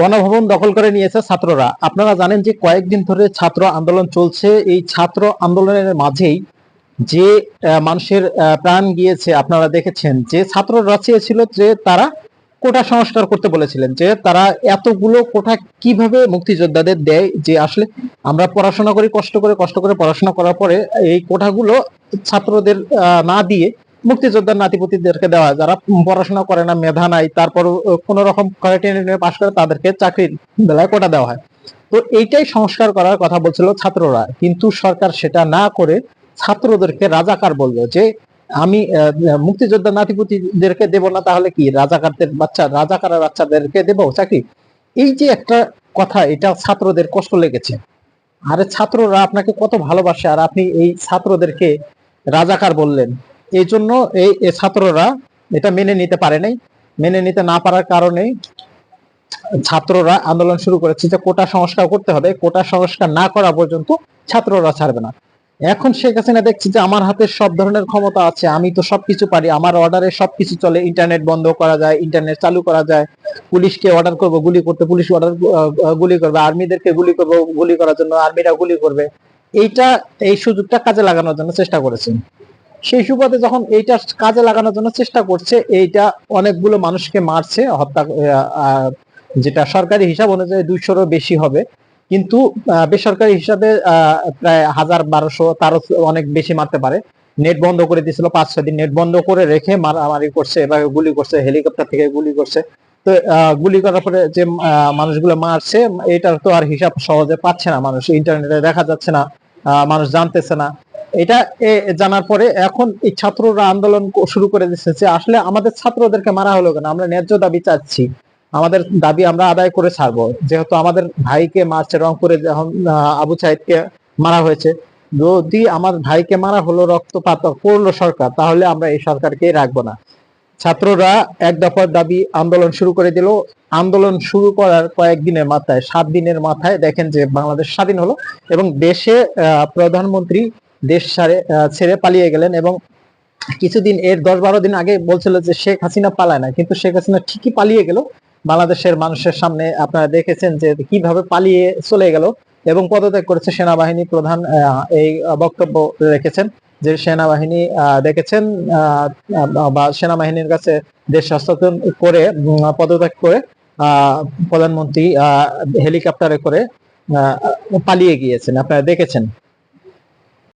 গণভবন দখল করে নিয়েছে ছাত্ররা। আপনারা জানেন যে কয়েকদিন ধরে ছাত্র আন্দোলন চলছে। এই ছাত্র আন্দোলনের মাঝেই যে মানুষের প্রাণ গিয়েছে, আপনারা দেখেছেন যে ছাত্ররা চেয়েছিল যে তারা কোটা সংস্কার করতে বলেছিলেন, যে তারা এতগুলো কোটা কীভাবে মুক্তিযোদ্ধাদের দেয়, যে আসলে আমরা পড়াশোনা করি, কষ্ট করে কষ্ট করে পড়াশোনা করার পরে এই কোটাগুলো ছাত্রদের না দিয়ে মুক্তিযোদ্ধার নাতিপতিদেরকে দেওয়া যারা পড়াশোনা করে না, মেধা নাই তারপর কোন রকম পাশ করে তাদেরকে চাকরির বেলায় কোটা দেওয়া হয়। তো এইটাই সংস্কার করার কথা বলছিল ছাত্ররা। কিন্তু সরকার সেটা না করে ছাত্রদেরকে রাজাকার বলল যে, আমি মুক্তিযোদ্ধা নাতিপতিদেরকে দেব না, তাহলে কি রাজাকারদের বাচ্চা, রাজাকারের বাচ্চাদেরকে দেব চাকরি? এই যে একটা কথা, এটা ছাত্রদের কষ্ট লেগেছে। আরে ছাত্ররা আপনাকে কত ভালোবাসে, আর আপনি এই ছাত্রদেরকে রাজাকার বললেন। এই জন্য এই ছাত্ররা এটা মেনে নিতে পারে নাই। মেনে নিতে না পারার কারণে ছাত্ররা আন্দোলন শুরু করেছে যে কোটা সংস্কার করতে হবে। কোটা সংস্কার না করা পর্যন্ত ছাত্ররা ছাড়বে না। এখন শেখ হাসিনা দেখছি যে আমার হাতে সব ধরনের ক্ষমতা আছে, আমি তো সবকিছু পারি, আমার অর্ডারে সবকিছু চলে, ইন্টারনেট বন্ধ করা যায়, ইন্টারনেট চালু করা যায়, পুলিশকে অর্ডার করব, গুলি করতে পুলিশ অর্ডার গুলি করবে, আর্মিদেরকে গুলি করব, গুলি করার জন্য আর্মিরা গুলি করবে। এইটা, এই সুযোগটা কাজে লাগানোর জন্য চেষ্টা করেছেন সেই সুবাদে যখন এইটা কাজে লাগানোর জন্য চেষ্টা করছে, এইটা অনেকগুলো মানুষকে মারছে, হত্যা যেটা সরকারি হিসাব অনুযায়ী দুইশোরও বেশি হবে। কিন্তু বেসরকারি হিসাবে প্রায় হাজার বারোশো তারও অনেক বেশি মারতে পারে। নেট বন্ধ করে দিয়েছিল পাঁচ, ছয় দিন। নেট বন্ধ করে রেখে মারামারি করছে, এভাবে গুলি করছে, হেলিকপ্টার থেকে গুলি করছে। তো গুলি করার পরে যে মানুষগুলো মারছে, এটার তো আর হিসাব সহজে পাচ্ছে না মানুষ। ইন্টারনেটে দেখা যাচ্ছে না মানুষ জানতেছে না। এটা জানার পরে এখন এই ছাত্ররা আন্দোলন শুরু করে দিচ্ছে আসলে আমাদের ছাত্রদেরকে মারা হলো কেন? আমরা ন্যায্য দাবি চাচ্ছি। আমাদের দাবি আমরা আদায় করে ছাড়বো। যেহেতু আমাদের ভাইকে মারছে, রংপুরে যখন আবু সাইদকে মারা হয়েছে। যদি আমার ভাইকে মারা হলো, রক্তপাত করল সরকার, তাহলে আমরা এই সরকারকে রাখব না। ছাত্ররা এক দফার দাবি আন্দোলন শুরু করে দিল। আন্দোলন শুরু করার কয়েকদিনের মাথায়, সাত দিনের মাথায় দেখেন যে বাংলাদেশ স্বাধীন হলো এবং দেশে প্রধানমন্ত্রী দেশ ছাড়ে পালিয়ে গেলেন এবং কিছুদিন, এর দশ বারো দিন আগে বলছিল যে শেখ হাসিনা পালায় না, কিন্তু শেখ হাসিনা ঠিকই পালিয়ে গেল। বাংলাদেশের মানুষের সামনে আপনারা দেখেছেন যে কীভাবে পালিয়ে চলে গেল এবং পদত্যাগ করেছে সেনাবাহিনী প্রধান এই বক্তব্য রেখেছেন যে সেনাবাহিনী দেখেছেন বা সেনাবাহিনীর কাছে দেশ সচেতন করে পদত্যাগ করে প্রধানমন্ত্রী হেলিকপ্টারে করে পালিয়ে গিয়েছেন। আপনারা দেখেছেন।